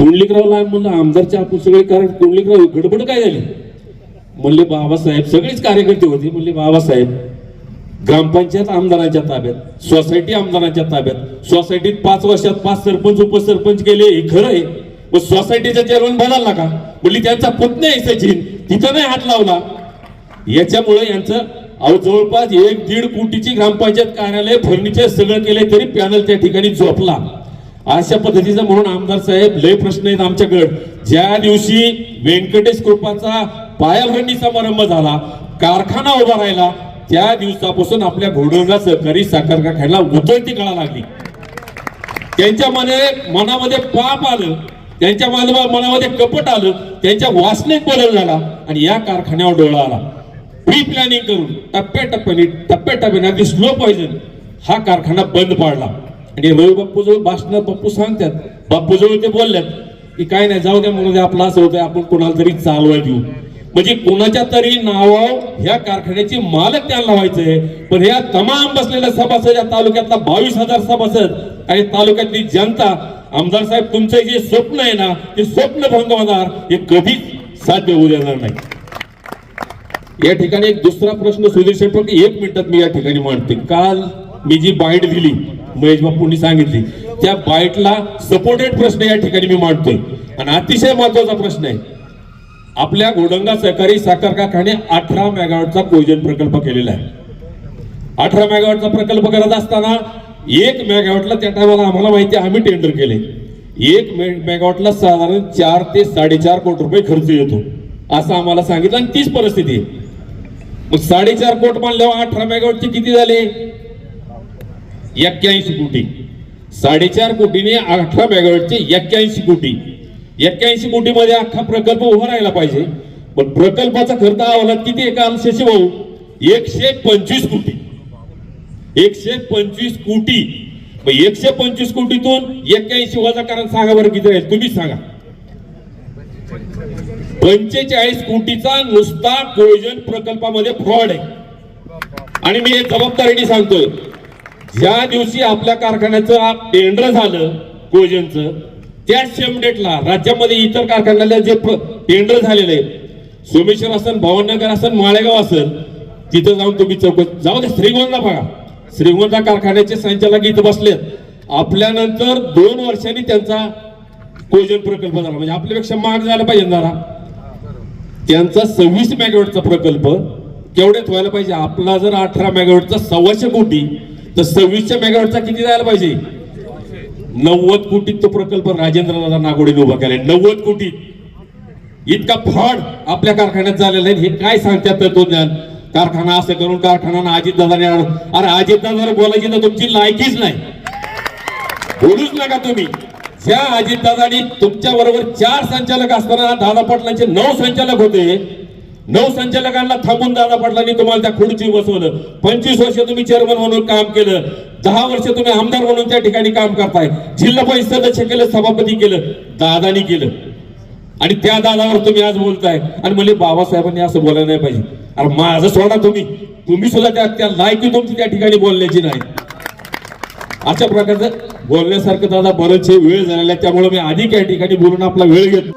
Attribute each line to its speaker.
Speaker 1: कुंडलिकरावला म्हणलं आमदारच्या आपण सगळे कारण कुंडलिकराव गडबड काय झाली? म्हणले बाबासाहेब सगळेच कार्यकर्ते होते. म्हणले बाबासाहेब ग्रामपंचायत आमदारांच्या ताब्यात सोसायटी आमदारांच्या ताब्यात सोसायटीत पाच वर्षात पाच सरपंच उपसरपंच केले हे खरं आहे. मग सोसायटीचा चेअरमन बदलला का? म्हणजे त्यांचा पुतण्या आहे सचिन. तिथं नाही हात लावला. याच्यामुळे यांचं अहो जवळपास एक दीड कोटीची ग्रामपंचायत कार्यालय फर्निचर सगळं केले तरी पॅनल त्या ठिकाणी झोपला. अशा पद्धतीचा म्हणून आमदार साहेब लय प्रश्न आहेत आमच्याकडे. ज्या दिवशी व्यंकटेश कृपाचा पायाभरणी समारंभ झाला कारखाना उभा राहिला त्या दिवसापासून आपल्या घोडोंगा सहकारी साखर कारखान्याला उतरती कळा लागली. त्यांच्या मने मनामध्ये पाप आलं त्यांच्या मनामध्ये कपट आलं त्यांच्या वासनेत बदल झाला आणि या कारखान्यावर डोळा आला. प्री प्लॅनिंग करून टप्प्याटप्प्याने टप्प्याटप्प्याने अगदी स्लो पॉइझन हा कारखाना बंद पाडला. आणि रवी बाप्पू जवळ भाषण बाप्पू सांगतात. बाप्पू जवळ ते बोलल्यात की काय नाही जाऊ द्या म्हणून आपलं असं होतं आपण कोणाला तरी चालवाय देऊ. म्हणजे कोणाच्या तरी नावावर ह्या कारखान्याचे मालक त्यांना व्हायचंय पण ह्या तमाम बसलेल्या सभासद या तालुक्यातला बावीस हजार सभासद आणि तालुक्यातली जनता आमदार साहेब तुमचं जे स्वप्न आहे ना ते स्वप्न भंग होणार हे कधीच साध्य होऊ देणार नाही. या ठिकाणी एक दुसरा प्रश्न सुधीर शेठ एक मिनिटात मी या ठिकाणी मांडते. काल मी जी बाईट दिली महेश बापूंनी सांगितली. त्या बाईटला सपोर्टेड प्रश्न या ठिकाणी मी मांडतोय. आणि अतिशय महत्त्वाचा प्रश्न आहे. आपल्या घोडंगा सहकारी साखर कारखाने अठरा मेगावॉटचा कोजन प्रकल्प केलेला आहे. अठरा मेगावॉटचा प्रकल्प करत असताना एक मेगावॉटला त्या टायमाला आम्हाला माहिती आहे, आम्ही टेंडर केले. एक मे- मेगावॉटला साधारण चार ते साडेचार कोटी रुपये खर्च येतो. असं आम्हाला सांगितलं आणि तीच परिस्थिती आहे. मग साडेचार कोट मानल्यावर अठरा मेगावॉटचे किती झाले? एक्क्याऐंशी कोटी. साडेचार कोटीने अठरा मेगावॅटचे एक्क्याऐंशी कोटी. एक्क्याऐंशी कोटीमध्ये अख्खा प्रकल्प उभा राहिला पाहिजे. पण प्रकल्पाचा खर्च अहवालात किती एका अंशाचे भाऊ? एकशे पंचवीस कोटी. एकशे पंचवीस कोटी. मग एकशे पंचवीस कोटीतून एक्क्याऐंशी वजा कारण सांगा बरं किती राहील तुम्हीच सांगा. पंचेचाळीस कोटीचा नुसता कोयजन प्रकल्पामध्ये फ्रॉड आहे. आणि मी एक जबाबदारीने सांगतोय ज्या दिवशी आपल्या कारखान्याचं टेंडर झालं कोजनचं त्या सेम डेटला राज्यामध्ये इतर कारखान्याला जे टेंडर झालेलं आहे सोमेश्वर असन भवननगर असन माळेगाव असन तिथं जाऊन तुम्ही चौकशी जाऊ दे श्रीगोंदा बघा. श्रीगोंदा कारखान्याचे संचालक इथं बसलेत. आपल्यानंतर दोन वर्षांनी त्यांचा कोजन प्रकल्प झाला. म्हणजे आपल्यापेक्षा महाग झाला पाहिजे जरा. त्यांचा सव्वीस मेगावॅटचा प्रकल्प केवढ्यात व्हायला पाहिजे? आपला जर अठरा मेगावॅटचा सव्वाशे कोटी तर सव्वीसच्या मेगावॅटचा किती जायला पाहिजे? नव्वद कोटीत तो प्रकल्प राजेंद्र दादा नागोडीने उभा केलाय. नव्वद कोटीत इतका फ्रॉड आपल्या कारखान्यात झालेला आहे. हे काय सांगतात तत्वज्ञान? कारखाना असं करून कारखाना अजितदादाने अरे अजित बोलायची तर तुमची लायकीच नाही. बोलूच नका तुम्ही. त्या अजितदादानी तुमच्या बरोबर चार संचालक असताना दादा पाटलांचे नऊ संचालक होते नऊ संचालकांना थांबून दादा पाटलांनी तुम्हाला त्या खुर्ची बसवलं. पंचवीस वर्ष तुम्ही चेअरमन म्हणून काम केलं. दहा वर्ष तुम्ही आमदार म्हणून त्या ठिकाणी काम करताय. जिल्हा परिषद सदस्य केलं सभापती केलं दादानी केलं. आणि त्या दादावर तुम्ही आज बोलताय. आणि म्हणजे बाबासाहेबांनी असं बोलायला नाही पाहिजे. अरे माझं सोडा तुम्ही. तुम्ही सुद्धा त्या त्या लायकी तुमची त्या ठिकाणी बोलण्याची नाही. अशा प्रकारचं बोलण्यासारखं दादा बरेचसे वेळ झालेला आहे त्यामुळे मी अधिक या ठिकाणी बोलून आपला वेळ घेतो.